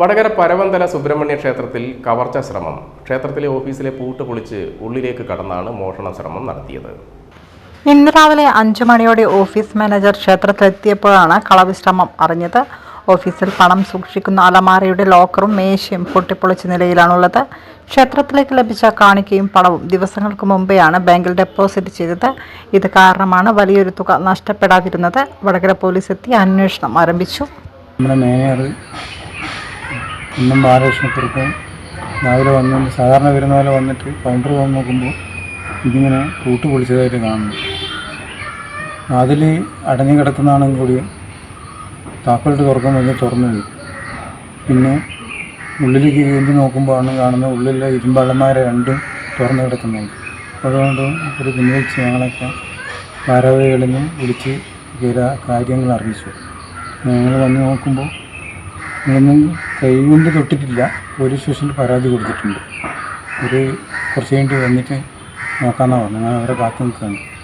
വടകര പരവന്തല സുബ്രഹ്മണ്യ ക്ഷേത്രത്തിൽ കവർച്ച ശ്രമം. ക്ഷേത്രത്തിലെ ഓഫീസിലെ പൂട്ട് പൊളിച്ച് ഉള്ളിലേക്ക് കടന്നാണ് മോഷണ ശ്രമം നടത്തിയത്. ഇന്ന് രാവിലെ അഞ്ചു മണിയോടെ ഓഫീസ് മാനേജർ ക്ഷേത്രത്തിലെത്തിയപ്പോഴാണ് കളവ് ശ്രമം അറിഞ്ഞത്. ഓഫീസിൽ പണം സൂക്ഷിക്കുന്ന അലമാരയുടെ ലോക്കറും മേശയും പൊട്ടിപ്പൊളിച്ച നിലയിലാണുള്ളത്. ക്ഷേത്രത്തിലേക്ക് ലഭിച്ച കാണിക്കയും പണവും ദിവസങ്ങൾക്ക് മുമ്പെയാണ് ബാങ്കിൽ ഡെപ്പോസിറ്റ് ചെയ്തത്. ഇത് കാരണമാണ് വലിയൊരു തുക നഷ്ടപ്പെടാതിരുന്നത്. വടകര പോലീസ് എത്തി അന്വേഷണം ആരംഭിച്ചു. നമ്മുടെ മേനേജർ ഇന്നും ബാലകൃഷ്ണക്കുറിപ്പ്. രാവിലെ വന്നുകൊണ്ട് സാധാരണ വരുന്ന പോലെ വന്നിട്ട് കൗണ്ടർ വന്ന് നോക്കുമ്പോൾ ഇതിങ്ങനെ കൂട്ട് പൊളിച്ചതായിട്ട് കാണുന്നു. അതിൽ അടഞ്ഞു കിടക്കുന്നതാണെങ്കിൽ കൂടി താക്കോലിട്ട് ഇത് തുറന്നു പോയി പിന്നെ ഉള്ളിലേക്ക് കയറി നോക്കുമ്പോഴാണ് കാണുന്നത് ഉള്ളിലെ ഇരുമ്പള്ളന്മാരെ രണ്ടും തുറന്നു കിടക്കുന്നുണ്ട്. അതുകൊണ്ട് ഒരു പിൻവലിച്ച് ഞങ്ങളൊക്കെ ഭാരവാഹികളിൽ നിന്നും വിളിച്ച് കാര്യങ്ങൾ അറിയിച്ചു. ഞങ്ങൾ വന്ന് നോക്കുമ്പോൾ ഞങ്ങളൊന്നും കൈകൊണ്ട് തൊട്ടിട്ടില്ല. പോലീസ് സ്റ്റേഷനിൽ പരാതി കൊടുത്തിട്ടുണ്ട്. ഒരു കുറച്ച് കഴിഞ്ഞിട്ട് വന്നിട്ട് നോക്കാമെന്നാണ് പറഞ്ഞത്. ഞാൻ അവരെ കാത്തു നിൽക്കുകയാണ്.